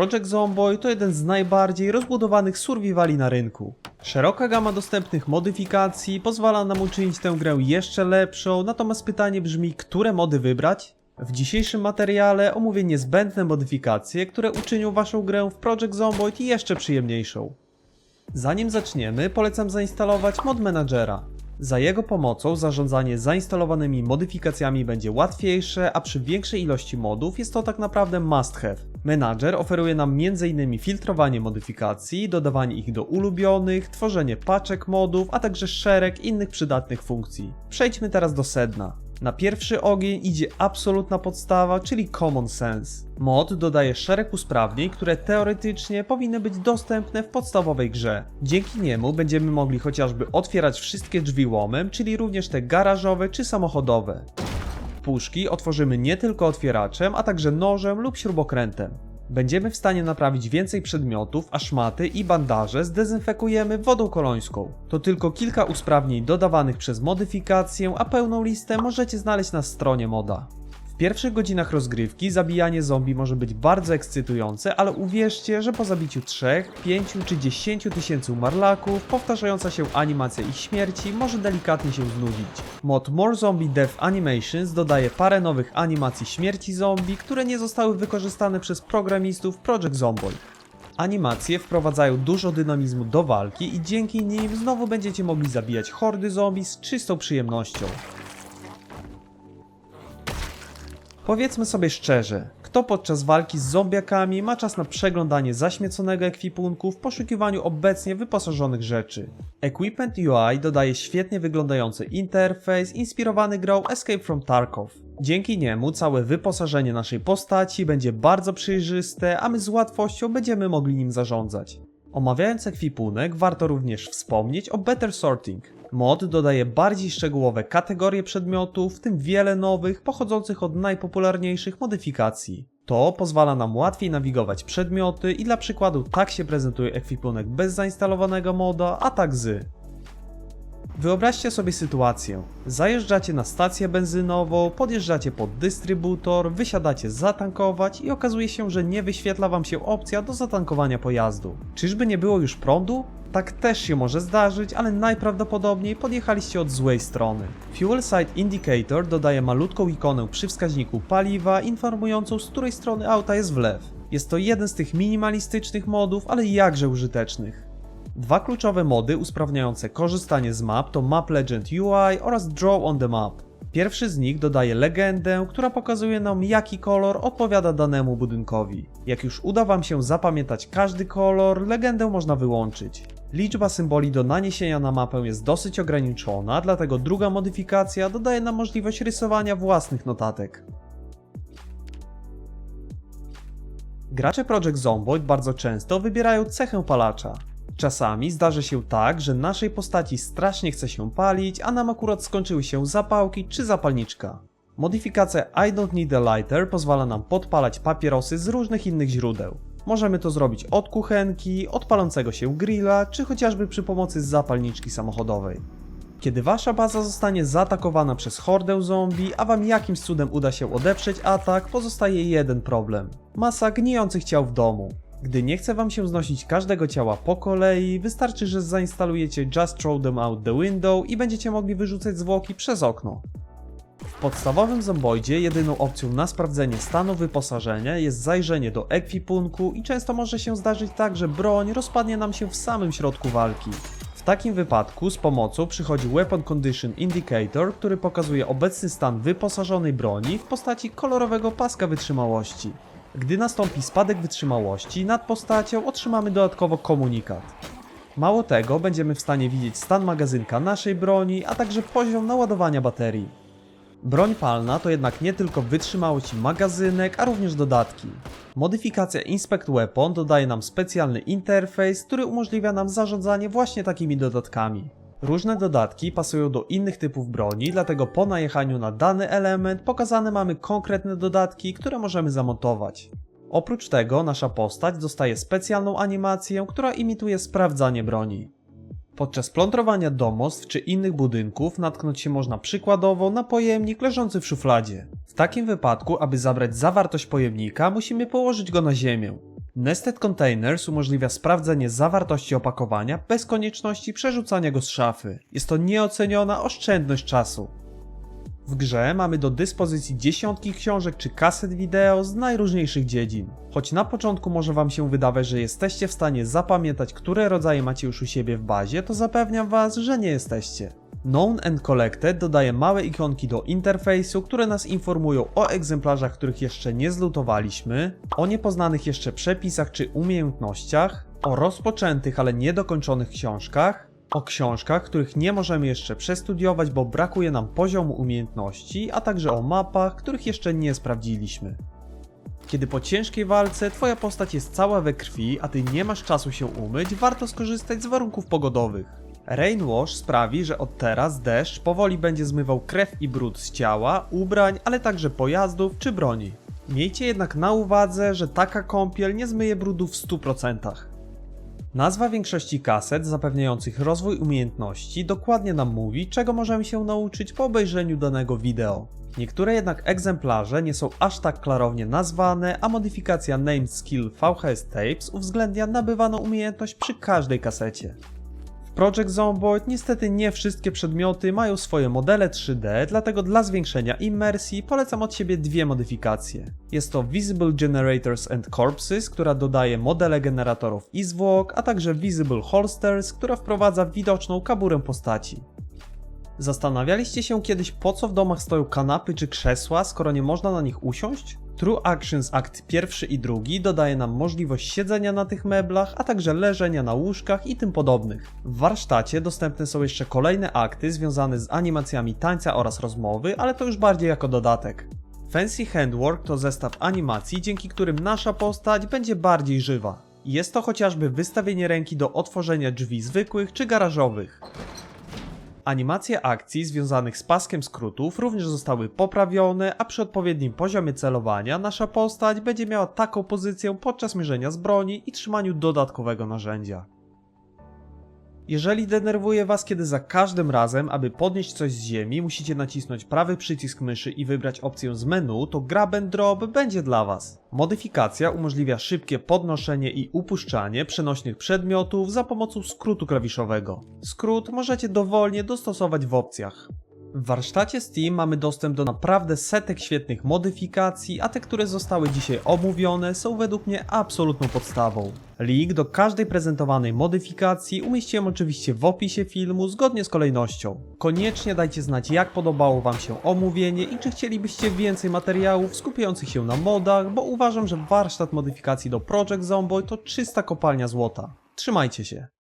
Project Zomboid to jeden z najbardziej rozbudowanych survivali na rynku. Szeroka gama dostępnych modyfikacji pozwala nam uczynić tę grę jeszcze lepszą, natomiast pytanie brzmi, które mody wybrać? W dzisiejszym materiale omówię niezbędne modyfikacje, które uczynią waszą grę w Project Zomboid jeszcze przyjemniejszą. Zanim zaczniemy, polecam zainstalować Mod Managera. Za jego pomocą zarządzanie zainstalowanymi modyfikacjami będzie łatwiejsze, a przy większej ilości modów jest to tak naprawdę must have. Manager oferuje nam m.in. filtrowanie modyfikacji, dodawanie ich do ulubionych, tworzenie paczek modów, a także szereg innych przydatnych funkcji. Przejdźmy teraz do sedna. Na pierwszy ogień idzie absolutna podstawa, czyli Common Sense. Mod dodaje szereg usprawnień, które teoretycznie powinny być dostępne w podstawowej grze. Dzięki niemu będziemy mogli chociażby otwierać wszystkie drzwi łomem, czyli również te garażowe czy samochodowe. Puszki otworzymy nie tylko otwieraczem, a także nożem lub śrubokrętem. Będziemy w stanie naprawić więcej przedmiotów, a szmaty i bandaże zdezynfekujemy wodą kolońską. To tylko kilka usprawnień dodawanych przez modyfikację, a pełną listę możecie znaleźć na stronie moda. Pierwszych godzinach rozgrywki zabijanie zombie może być bardzo ekscytujące, ale uwierzcie, że po zabiciu 3, 5 czy 10 tysięcy umarlaków, powtarzająca się animacja ich śmierci może delikatnie się znudzić. Mod More Zombie Death Animations dodaje parę nowych animacji śmierci zombie, które nie zostały wykorzystane przez programistów Project Zomboid. Animacje wprowadzają dużo dynamizmu do walki i dzięki nim znowu będziecie mogli zabijać hordy zombie z czystą przyjemnością. Powiedzmy sobie szczerze, kto podczas walki z zombiakami ma czas na przeglądanie zaśmieconego ekwipunku w poszukiwaniu obecnie wyposażonych rzeczy? Equipment UI dodaje świetnie wyglądający interfejs inspirowany grą Escape from Tarkov. Dzięki niemu całe wyposażenie naszej postaci będzie bardzo przejrzyste, a my z łatwością będziemy mogli nim zarządzać. Omawiając ekwipunek, warto również wspomnieć o Better Sorting. Mod dodaje bardziej szczegółowe kategorie przedmiotów, w tym wiele nowych, pochodzących od najpopularniejszych modyfikacji. To pozwala nam łatwiej nawigować przedmioty i dla przykładu tak się prezentuje ekwipunek bez zainstalowanego moda, a tak z. Wyobraźcie sobie sytuację. Zajeżdżacie na stację benzynową, podjeżdżacie pod dystrybutor, wysiadacie zatankować i okazuje się, że nie wyświetla wam się opcja do zatankowania pojazdu. Czyżby nie było już prądu? Tak też się może zdarzyć, ale najprawdopodobniej podjechaliście od złej strony. Fuel Side Indicator dodaje malutką ikonę przy wskaźniku paliwa, informującą z której strony auta jest wlew. Jest to jeden z tych minimalistycznych modów, ale jakże użytecznych. Dwa kluczowe mody usprawniające korzystanie z map to Map Legend UI oraz Draw on the Map. Pierwszy z nich dodaje legendę, która pokazuje nam jaki kolor odpowiada danemu budynkowi. Jak już uda Wam się zapamiętać każdy kolor, legendę można wyłączyć. Liczba symboli do naniesienia na mapę jest dosyć ograniczona, dlatego druga modyfikacja dodaje nam możliwość rysowania własnych notatek. Gracze Project Zomboid bardzo często wybierają cechę palacza. Czasami zdarzy się tak, że naszej postaci strasznie chce się palić, a nam akurat skończyły się zapałki czy zapalniczka. Modyfikacja I don't need a lighter pozwala nam podpalać papierosy z różnych innych źródeł. Możemy to zrobić od kuchenki, od palącego się grilla, czy chociażby przy pomocy zapalniczki samochodowej. Kiedy wasza baza zostanie zaatakowana przez hordę zombie, a wam jakimś cudem uda się odeprzeć atak, pozostaje jeden problem. Masa gnijących ciał w domu. Gdy nie chce wam się znosić każdego ciała po kolei, wystarczy, że zainstalujecie Just Throw Them Out the Window i będziecie mogli wyrzucać zwłoki przez okno. W podstawowym zomboidzie jedyną opcją na sprawdzenie stanu wyposażenia jest zajrzenie do ekwipunku i często może się zdarzyć tak, że broń rozpadnie nam się w samym środku walki. W takim wypadku z pomocą przychodzi Weapon Condition Indicator, który pokazuje obecny stan wyposażonej broni w postaci kolorowego paska wytrzymałości. Gdy nastąpi spadek wytrzymałości, nad postacią otrzymamy dodatkowo komunikat. Mało tego, będziemy w stanie widzieć stan magazynka naszej broni, a także poziom naładowania baterii. Broń palna to jednak nie tylko wytrzymałość magazynek, a również dodatki. Modyfikacja Inspect Weapon dodaje nam specjalny interfejs, który umożliwia nam zarządzanie właśnie takimi dodatkami. Różne dodatki pasują do innych typów broni, dlatego po najechaniu na dany element pokazane mamy konkretne dodatki, które możemy zamontować. Oprócz tego nasza postać dostaje specjalną animację, która imituje sprawdzanie broni. Podczas plądrowania domostw czy innych budynków natknąć się można przykładowo na pojemnik leżący w szufladzie. W takim wypadku, aby zabrać zawartość pojemnika, musimy położyć go na ziemię. Nested Containers umożliwia sprawdzenie zawartości opakowania bez konieczności przerzucania go z szafy. Jest to nieoceniona oszczędność czasu. W grze mamy do dyspozycji dziesiątki książek czy kaset wideo z najróżniejszych dziedzin. Choć na początku może Wam się wydawać, że jesteście w stanie zapamiętać, które rodzaje macie już u siebie w bazie, to zapewniam Was, że nie jesteście. Known and Collected dodaje małe ikonki do interfejsu, które nas informują o egzemplarzach, których jeszcze nie zlutowaliśmy, o niepoznanych jeszcze przepisach czy umiejętnościach, o rozpoczętych, ale niedokończonych książkach, o książkach, których nie możemy jeszcze przestudiować, bo brakuje nam poziomu umiejętności, a także o mapach, których jeszcze nie sprawdziliśmy. Kiedy po ciężkiej walce twoja postać jest cała we krwi, a ty nie masz czasu się umyć, warto skorzystać z warunków pogodowych. Rainwash sprawi, że od teraz deszcz powoli będzie zmywał krew i brud z ciała, ubrań, ale także pojazdów czy broni. Miejcie jednak na uwadze, że taka kąpiel nie zmyje brudu w 100%. Nazwa większości kaset zapewniających rozwój umiejętności dokładnie nam mówi, czego możemy się nauczyć po obejrzeniu danego wideo. Niektóre jednak egzemplarze nie są aż tak klarownie nazwane, a modyfikacja Named Skill VHS Tapes uwzględnia nabywaną umiejętność przy każdej kasecie. Project Zomboid niestety nie wszystkie przedmioty mają swoje modele 3D, dlatego dla zwiększenia immersji polecam od siebie dwie modyfikacje. Jest to Visible Generators and Corpses, która dodaje modele generatorów i zwłok, a także Visible Holsters, która wprowadza widoczną kaburę postaci. Zastanawialiście się kiedyś po co w domach stoją kanapy czy krzesła, skoro nie można na nich usiąść? True Actions akt pierwszy i drugi dodaje nam możliwość siedzenia na tych meblach, a także leżenia na łóżkach i tym podobnych. W warsztacie dostępne są jeszcze kolejne akty związane z animacjami tańca oraz rozmowy, ale to już bardziej jako dodatek. Fancy Handwork to zestaw animacji, dzięki którym nasza postać będzie bardziej żywa. Jest to chociażby wystawienie ręki do otworzenia drzwi zwykłych czy garażowych. Animacje akcji związanych z paskiem skrótów również zostały poprawione, a przy odpowiednim poziomie celowania nasza postać będzie miała taką pozycję podczas mierzenia z broni i trzymaniu dodatkowego narzędzia. Jeżeli denerwuje Was, kiedy za każdym razem, aby podnieść coś z ziemi, musicie nacisnąć prawy przycisk myszy i wybrać opcję z menu, to Grab and Drop będzie dla Was. Modyfikacja umożliwia szybkie podnoszenie i upuszczanie przenośnych przedmiotów za pomocą skrótu klawiszowego. Skrót możecie dowolnie dostosować w opcjach. W warsztacie Steam mamy dostęp do naprawdę setek świetnych modyfikacji, a te, które zostały dzisiaj omówione, są według mnie absolutną podstawą. Link do każdej prezentowanej modyfikacji umieściłem oczywiście w opisie filmu zgodnie z kolejnością. Koniecznie dajcie znać, jak podobało Wam się omówienie i czy chcielibyście więcej materiałów skupiających się na modach, bo uważam, że warsztat modyfikacji do Project Zomboid to czysta kopalnia złota. Trzymajcie się.